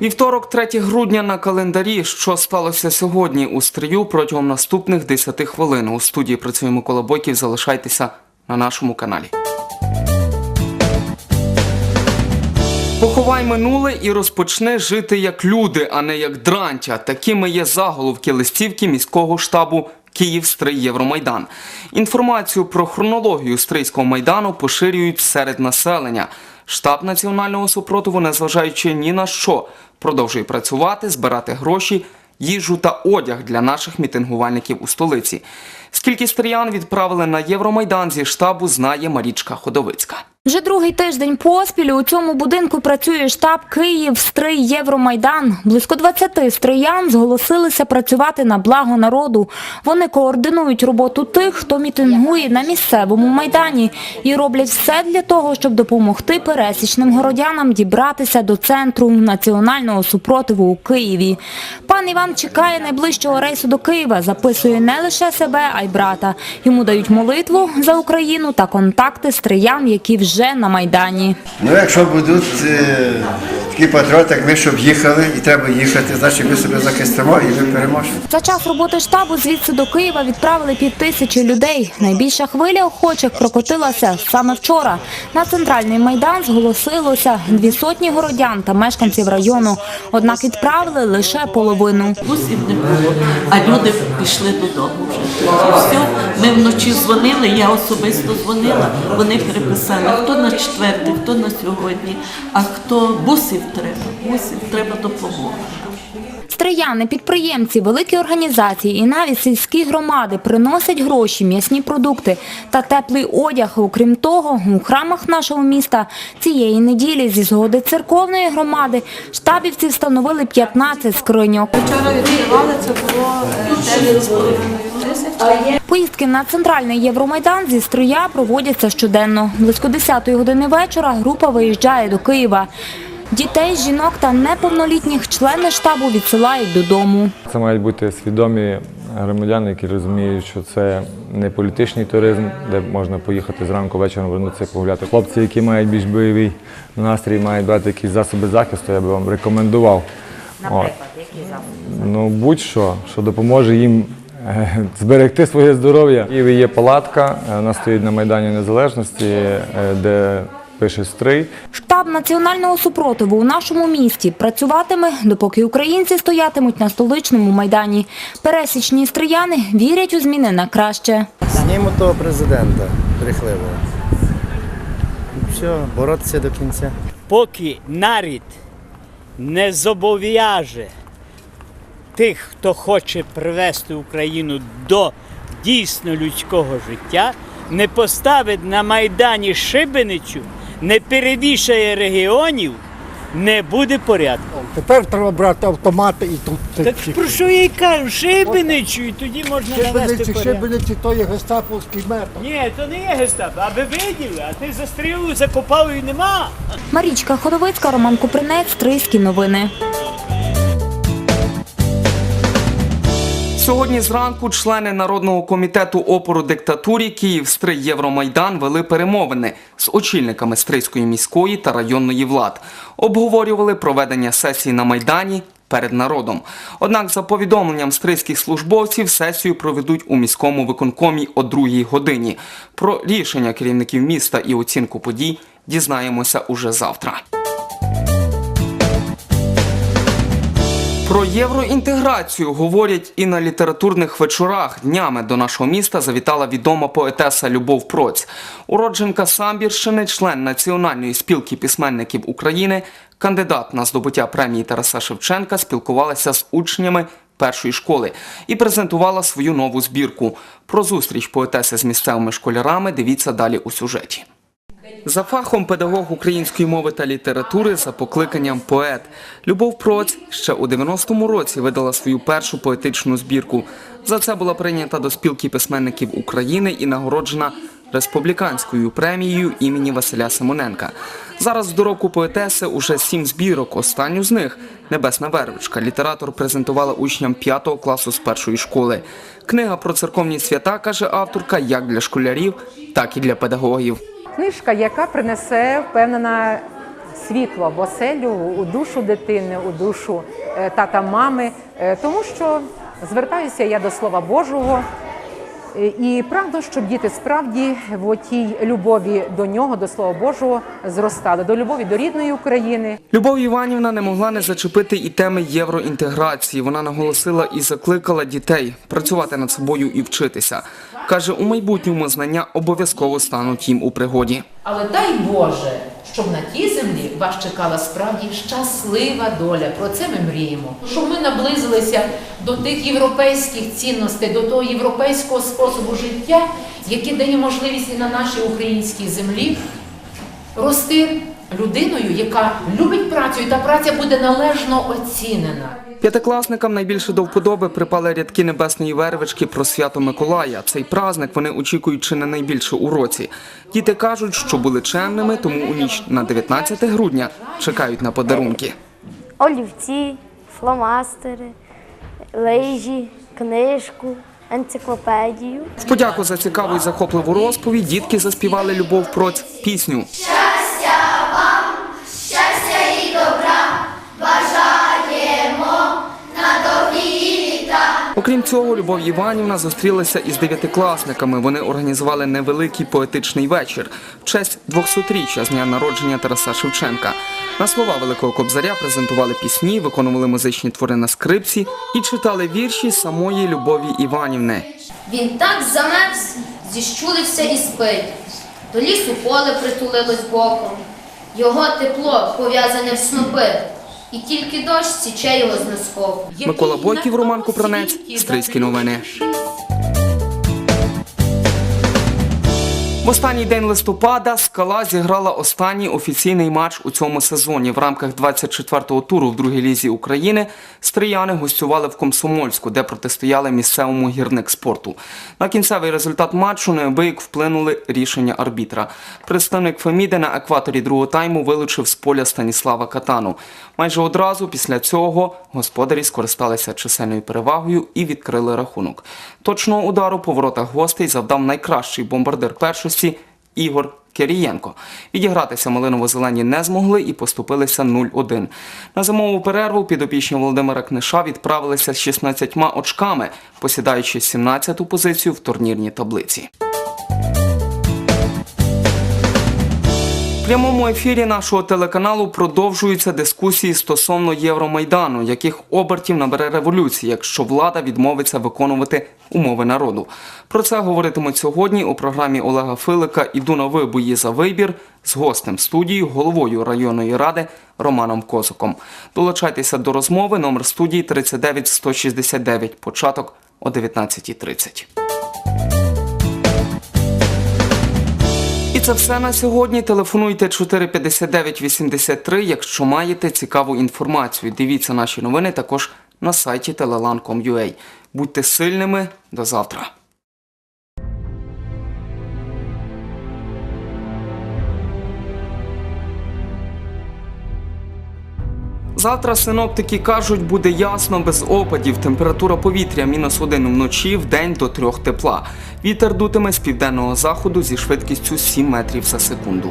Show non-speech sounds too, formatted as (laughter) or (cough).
Вівторок, 3 грудня на календарі. Що сталося сьогодні у стрію протягом наступних 10 хвилин. У студії працює Микола Бойків. Залишайтеся на нашому каналі. Поховай минуле і розпочни жити як люди, а не як дрантя. Такими є заголовки листівки міського штабу Київ Стрий Євромайдан. Інформацію про хронологію Стрийського майдану поширюють серед населення. Штаб національного супротиву, незважаючи ні на що, продовжує працювати, збирати гроші, їжу та одяг для наших мітингувальників у столиці. Скільки стріян відправили на Євромайдан зі штабу, знає Марічка Ходовицька. Вже другий тиждень поспіль у цьому будинку працює штаб Київ Стрий Євромайдан. Близько 20 стриян зголосилися працювати на благо народу. Вони координують роботу тих, хто мітингує на місцевому майдані, і роблять все для того, щоб допомогти пересічним городянам дібратися до центру національного супротиву у Києві. Пан Іван чекає найближчого рейсу до Києва. Записує не лише себе, а й брата. Йому дають молитву за Україну та контакти стриян, які вже на майдані. Ну, якщо будуть е, такі патріоти, як ми, щоб їхали, і треба їхати, значить ми себе захистимо і ми переможемо. За час роботи штабу звідси до Києва відправили пів тисячі людей. Найбільша хвиля охочих прокотилася саме вчора. На центральний майдан зголосилося дві сотні городян та мешканців району. Однак відправили лише половину. бусів не було, а люди пішли додому вже. Все. Вночі дзвонили, я особисто дзвонила. Вони переписали хто на четвертий, хто на сьогодні, а хто бусів треба, бусів треба допомога. Стрияни, підприємці, великі організації і навіть сільські громади приносять гроші, м'ясні продукти та теплий одяг. Окрім того, у храмах нашого міста цієї неділі зі згоди церковної громади штабівці встановили 15 скриньок. Вчора відкривали, це було е, 9,5 тисяч. Поїздки на центральний Євромайдан зі Стрия проводяться щоденно. Близько 10 години вечора група виїжджає до Києва. Дітей, жінок та неповнолітніх члени штабу відсилають додому. Це мають бути свідомі громадяни, які розуміють, що це не політичний туризм, де можна поїхати зранку вечором вернутися погуляти. Хлопці, які мають більш бойовий настрій, мають брати якісь засоби захисту, я би вам рекомендував. Наприклад, які засоби? Ну, будь-що, що допоможе їм (laughs) зберегти своє здоров'я. В Києві є палатка, е, вона стоїть на Майдані Незалежності, е, де пише стрий. Штаб національного супротиву у нашому місті працюватиме, допоки українці стоятимуть на столичному майдані. Пересічні стрияни вірять у зміни на краще. Знімо того президента брехливого. Все, боротися до кінця. поки нарід не зобов'яже тих, хто хоче привести Україну до дійсно людського життя, не поставить на Майдані шибеницю, не перевішає регіонів, не буде порядку. Тепер треба брати автомати і тут Так про що я й кажу? Шибеницю, і тоді можна навести шибениці, порядок. шибениці, то є гестаповський метод. Ні, то не є гестапо, аби виділи, а ти застрілив, закопав і нема. Марічка Ходовицька, Роман Купринець, Стрийські новини. Сьогодні зранку члени Народного комітету опору диктатурі Київ Стрий Євромайдан вели перемовини з очільниками Стрийської міської та районної влад. Обговорювали проведення сесії на Майдані перед народом. Однак, за повідомленням стрийських службовців, сесію проведуть у міському виконкомі о другій годині. Про рішення керівників міста і оцінку подій дізнаємося уже завтра. Про євроінтеграцію говорять і на літературних вечорах. Днями до нашого міста завітала відома поетеса Любов Проць. Уродженка Самбірщини, член Національної спілки письменників України, кандидат на здобуття премії Тараса Шевченка, спілкувалася з учнями першої школи і презентувала свою нову збірку. Про зустріч поетеси з місцевими школярами дивіться далі у сюжеті. За фахом педагог української мови та літератури за покликанням поет. Любов Проць ще у 90-му році видала свою першу поетичну збірку. За це була прийнята до спілки письменників України і нагороджена республіканською премією імені Василя Симоненка. Зараз в доробку поетеси уже сім збірок. Останню з них Небесна вервичка. Літератор презентувала учням п'ятого класу з першої школи. Книга про церковні свята каже авторка як для школярів, так і для педагогів. Книжка, яка принесе впевнена світло в оселю, у душу дитини, у душу е, тата мами, Е, тому що звертаюся я до Слова Божого. Е, І прагну, щоб діти справді в отій любові до нього, до Слова Божого, зростали, до любові до рідної України, Любов Іванівна не могла не зачепити і теми євроінтеграції. Вона наголосила і закликала дітей працювати над собою і вчитися. Каже, у майбутньому знання обов'язково стануть їм у пригоді. Але дай Боже, щоб на тій землі вас чекала справді щаслива доля. Про це ми мріємо. Щоб ми наблизилися до тих європейських цінностей, до того європейського способу життя, який дає можливість і на нашій українській землі рости людиною, яка любить працю, і та праця буде належно оцінена. П'ятикласникам найбільше до вподоби припали рядки небесної вервички про свято Миколая. Цей праздник вони очікують чи не найбільше у році. Діти кажуть, що були чемними, тому у ніч на 19 грудня чекають на подарунки. Олівці, фломастери, лижі, книжку, енциклопедію. В подяку за цікаву і захопливу розповідь дітки заспівали Любов Проць пісню. Окрім цього, Любов Іванівна зустрілася із дев'ятикласниками. Вони організували невеликий поетичний вечір в честь 200-річчя з дня народження Тараса Шевченка. На слова Великого Кобзаря презентували пісні, виконували музичні твори на скрипці і читали вірші самої Любові Іванівни. Він так замерз, зіщулився і спить. До лісу поле притулилось боком. Його тепло пов'язане в снопи, і тільки дощ січе його з носков. Микола Бойків, Роман Купранець, Стрийські новини. В останній день листопада скала зіграла останній офіційний матч у цьому сезоні. В рамках 24-го туру в другій лізі України стрияни гостювали в Комсомольську, де протистояли місцевому гірник спорту. На кінцевий результат матчу неабияк вплинули рішення арбітра. Представник Феміди на екваторі другого тайму вилучив з поля Станіслава Катану. Майже одразу після цього господарі скористалися чисельною перевагою і відкрили рахунок. Точного удару по воротах гостей завдав найкращий бомбардир першості Ігор Кирієнко. Відігратися малиново-зелені не змогли і поступилися 0-1. На зимову перерву підопічні Володимира Книша відправилися з 16 очками, посідаючи 17-ту позицію в турнірній таблиці. Прямому ефірі нашого телеканалу продовжуються дискусії стосовно Євромайдану, яких обертів набере революція, якщо влада відмовиться виконувати умови народу. Про це говоритимуть сьогодні у програмі Олега Филика «Іду на вибої за вибір з гостем студії, головою районної ради Романом Козуком. Долучайтеся до розмови. Номер студії 39 169. Початок о 19.30. це все на сьогодні. Телефонуйте 459 83, якщо маєте цікаву інформацію. Дивіться наші новини також на сайті telelan.com.ua. Будьте сильними. До завтра. Завтра синоптики кажуть, буде ясно без опадів. Температура повітря мінус один вночі, в день до трьох тепла. Вітер дутиме з південного заходу зі швидкістю 7 метрів за секунду.